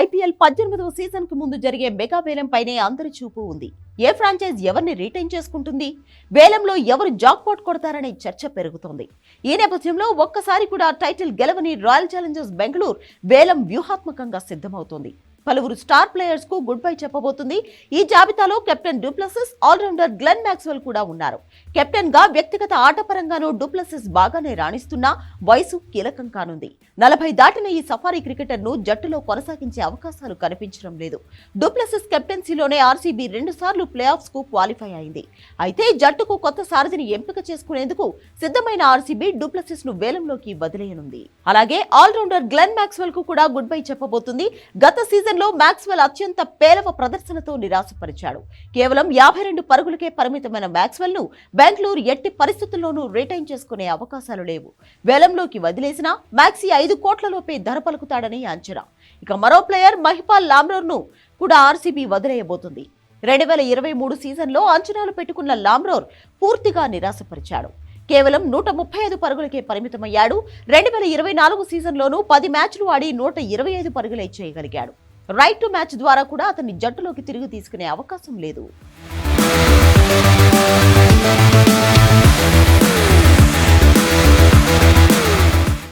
IPL పద్దెనిమిదవ సీజన్కు ముందు జరిగే మెగా వేలంపైనే అందరి చూపు ఉంది. ఏ ఫ్రాంచైజ్ ఎవరిని రీటైన్ చేసుకుంటుంది? వేలంలో ఎవరు జాక్పాట్ కొడతారనే చర్చ పెరుగుతోంది. ఈ నేపథ్యంలో ఒక్కసారి కూడా టైటిల్ గెలవని రాయల్ ఛాలెంజర్స్ బెంగళూరు వేలం వ్యూహాత్మకంగా సిద్ధమవుతోంది. పలువురు స్టార్ ప్లేయర్స్కు గుడ్ బై చెప్పబోతుంది. ఈ జాబితాలో captain Du Plessis allrounder Glenn Maxwell కూడా ఉన్నారు. కెప్టెన్గా వ్యక్తిగత ఆటపరంగానూ డూప్లసిస్ బాగానే రాణిస్తున్నా వయసు కీలకం కానుంది. నలభై దాటిన ఈ సఫారీ క్రికెటర్ను జట్టులో కొనసాగించే అవకాశాలు కనిపించడం లేదు. డూప్లసిస్ కెప్టెన్సీలోనే ఆర్సీబీ రెండు సార్లు ప్లే ఆఫ్స్కు క్వాలిఫై అయింది. అయితే జట్టుకు కొత్త సారథిని ఎంపిక చేసుకునేందుకు సిద్ధమైన ఆర్సీబీ డూప్లసిస్ను వేలంలోకి వదిలేయనుంది. అలాగే ఆల్రౌండర్ గ్లెన్ మ్యాక్స్వెల్కు కూడా గుడ్ బై చెప్పబోతుంది. గత సీజన్ సీజన్లో మ్యాక్స్వెల్ అత్యంత పేలవ ప్రదర్శనతో నిరాశపరిచాడు. కేవలం యాభై రెండు పరుగులకే పరిమితమైన మ్యాక్స్వెల్ను బెంగళూరు ఎట్టి పరిస్థితుల్లోనూ రిటైన్ చేసుకునే అవకాశాలు లేవు. వేలంలోకి వదిలేసిన మ్యాక్సీ ఐదు కోట్లలోపే ధర పలుకుతాడని అంచనా. ఇక మరో ప్లేయర్ మహిపాల్ లామ్రోర్ను కూడా ఆర్సీబీ వదిలేయబోతుంది. రెండు వేల ఇరవై మూడు సీజన్లో అంచనాలు పెట్టుకున్న లామ్రోర్ పూర్తిగా నిరాశపరిచాడు. కేవలం నూట ముప్పై ఐదు పరుగులకే పరిమితమయ్యాడు. రెండు వేల ఇరవై నాలుగు సీజన్లోనూ పది మ్యాచ్లు ఆడి నూట ఇరవై ఐదు పరుగులే చేయగలిగాడు. రైట్ టు మ్యాచ్ ద్వారా కూడా అతన్ని జట్టులోకి తిరిగి తీసుకునే అవకాశం లేదు.